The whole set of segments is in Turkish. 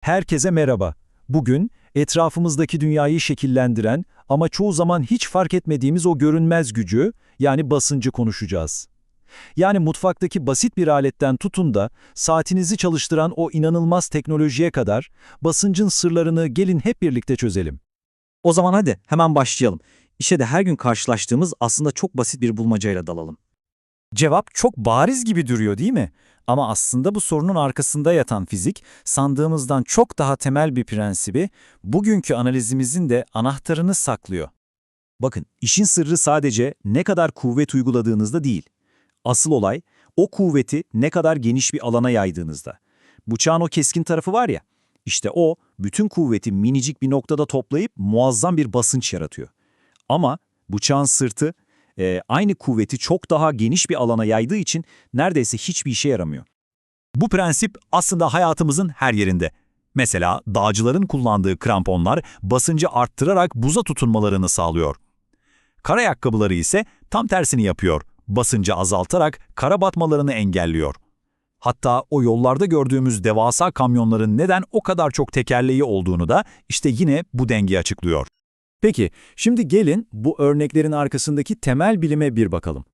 Herkese merhaba. Bugün etrafımızdaki dünyayı şekillendiren ama çoğu zaman hiç fark etmediğimiz o görünmez gücü, yani basıncı konuşacağız. Yani mutfaktaki basit bir aletten tutun da saatinizi çalıştıran o inanılmaz teknolojiye kadar basıncın sırlarını gelin hep birlikte çözelim. O zaman hadi hemen başlayalım. İşe de her gün karşılaştığımız aslında çok basit bir bulmacayla dalalım. Cevap çok bariz gibi duruyor değil mi? Ama aslında bu sorunun arkasında yatan fizik, sandığımızdan çok daha temel bir prensibi, bugünkü analizimizin de anahtarını saklıyor. Bakın, işin sırrı sadece ne kadar kuvvet uyguladığınızda değil. Asıl olay, o kuvveti ne kadar geniş bir alana yaydığınızda. Bıçağın o keskin tarafı var ya, işte o, bütün kuvveti minicik bir noktada toplayıp muazzam bir basınç yaratıyor. Ama bıçağın sırtı, e, aynı kuvveti çok daha geniş bir alana yaydığı için neredeyse hiçbir işe yaramıyor. Bu prensip aslında hayatımızın her yerinde. Mesela dağcıların kullandığı kramponlar basıncı arttırarak buza tutunmalarını sağlıyor. Kar ayakkabıları ise tam tersini yapıyor. Basıncı azaltarak kara batmalarını engelliyor. Hatta o yollarda gördüğümüz devasa kamyonların neden o kadar çok tekerleği olduğunu da işte yine bu denge açıklıyor. Peki, şimdi gelin bu örneklerin arkasındaki temel bilime bir bakalım.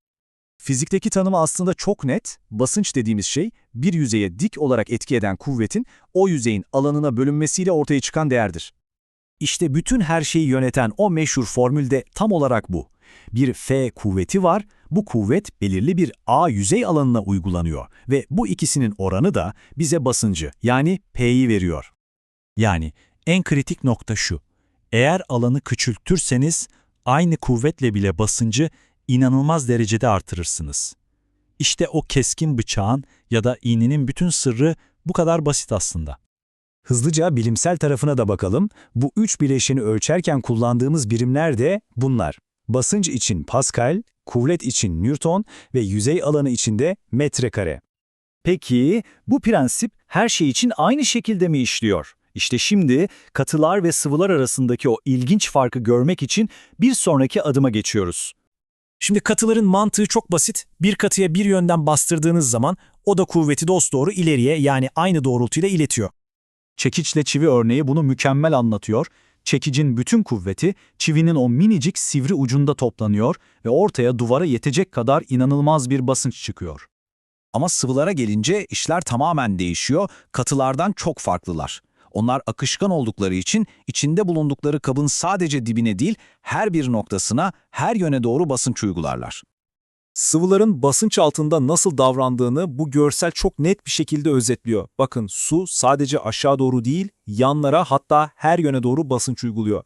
Fizikteki tanımı aslında çok net. Basınç dediğimiz şey, bir yüzeye dik olarak etki eden kuvvetin o yüzeyin alanına bölünmesiyle ortaya çıkan değerdir. İşte bütün her şeyi yöneten o meşhur formülde tam olarak bu. Bir F kuvveti var, bu kuvvet belirli bir A yüzey alanına uygulanıyor ve bu ikisinin oranı da bize basıncı yani P'yi veriyor. Yani en kritik nokta şu. Eğer alanı küçültürseniz aynı kuvvetle bile basıncı inanılmaz derecede artırırsınız. İşte o keskin bıçağın ya da iğnenin bütün sırrı bu kadar basit aslında. Hızlıca bilimsel tarafına da bakalım. Bu üç bileşeni ölçerken kullandığımız birimler de bunlar. Basınç için Pascal, kuvvet için Newton ve yüzey alanı için de metrekare. Peki bu prensip her şey için aynı şekilde mi işliyor? İşte şimdi katılar ve sıvılar arasındaki o ilginç farkı görmek için bir sonraki adıma geçiyoruz. Şimdi katıların mantığı çok basit. Bir katıya bir yönden bastırdığınız zaman o da kuvveti dosdoğru ileriye yani aynı doğrultuyla iletiyor. Çekiçle çivi örneği bunu mükemmel anlatıyor. Çekicin bütün kuvveti çivinin o minicik sivri ucunda toplanıyor ve ortaya duvara yetecek kadar inanılmaz bir basınç çıkıyor. Ama sıvılara gelince işler tamamen değişiyor, katılardan çok farklılar. Onlar akışkan oldukları için içinde bulundukları kabın sadece dibine değil, her bir noktasına, her yöne doğru basınç uygularlar. Sıvıların basınç altında nasıl davrandığını bu görsel çok net bir şekilde özetliyor. Bakın su sadece aşağı doğru değil, yanlara hatta her yöne doğru basınç uyguluyor.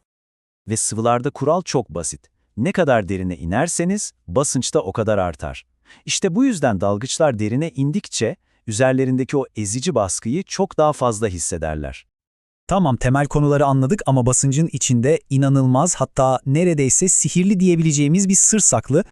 Ve sıvılarda kural çok basit. Ne kadar derine inerseniz basınç da o kadar artar. İşte bu yüzden dalgıçlar derine indikçe üzerlerindeki o ezici baskıyı çok daha fazla hissederler. Tamam temel konuları anladık ama basıncın içinde inanılmaz hatta neredeyse sihirli diyebileceğimiz bir sır saklı.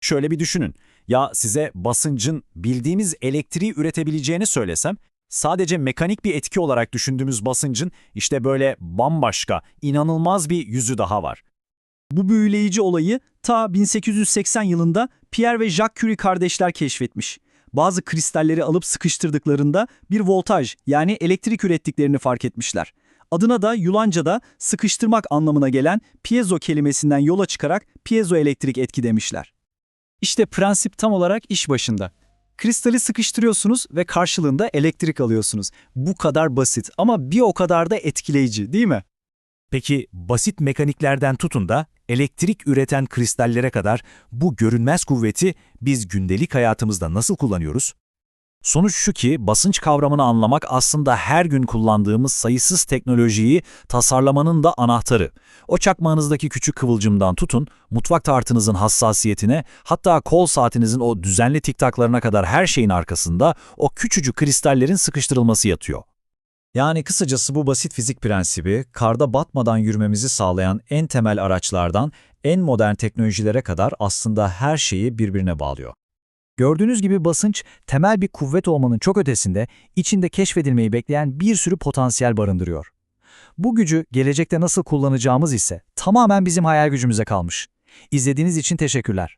Şöyle bir düşünün. Ya size basıncın bildiğimiz elektriği üretebileceğini söylesem, sadece mekanik bir etki olarak düşündüğümüz basıncın işte böyle bambaşka, inanılmaz bir yüzü daha var. Bu büyüleyici olayı ta 1880 yılında Pierre ve Jacques Curie kardeşler keşfetmiş. Bazı kristalleri alıp sıkıştırdıklarında bir voltaj yani elektrik ürettiklerini fark etmişler. Adına da Yulanca'da sıkıştırmak anlamına gelen piezo kelimesinden yola çıkarak piezoelektrik etki demişler. İşte prensip tam olarak iş başında. Kristali sıkıştırıyorsunuz ve karşılığında elektrik alıyorsunuz. Bu kadar basit ama bir o kadar da etkileyici değil mi? Peki basit mekaniklerden tutun da elektrik üreten kristallere kadar bu görünmez kuvveti biz gündelik hayatımızda nasıl kullanıyoruz? Sonuç şu ki basınç kavramını anlamak aslında her gün kullandığımız sayısız teknolojiyi tasarlamanın da anahtarı. O çakmağınızdaki küçük kıvılcımdan tutun, mutfak tartınızın hassasiyetine, hatta kol saatinizin o düzenli tiktaklarına kadar her şeyin arkasında o küçücük kristallerin sıkıştırılması yatıyor. Yani kısacası bu basit fizik prensibi, karda batmadan yürümemizi sağlayan en temel araçlardan en modern teknolojilere kadar aslında her şeyi birbirine bağlıyor. Gördüğünüz gibi basınç, temel bir kuvvet olmanın çok ötesinde, içinde keşfedilmeyi bekleyen bir sürü potansiyel barındırıyor. Bu gücü gelecekte nasıl kullanacağımız ise tamamen bizim hayal gücümüze kalmış. İzlediğiniz için teşekkürler.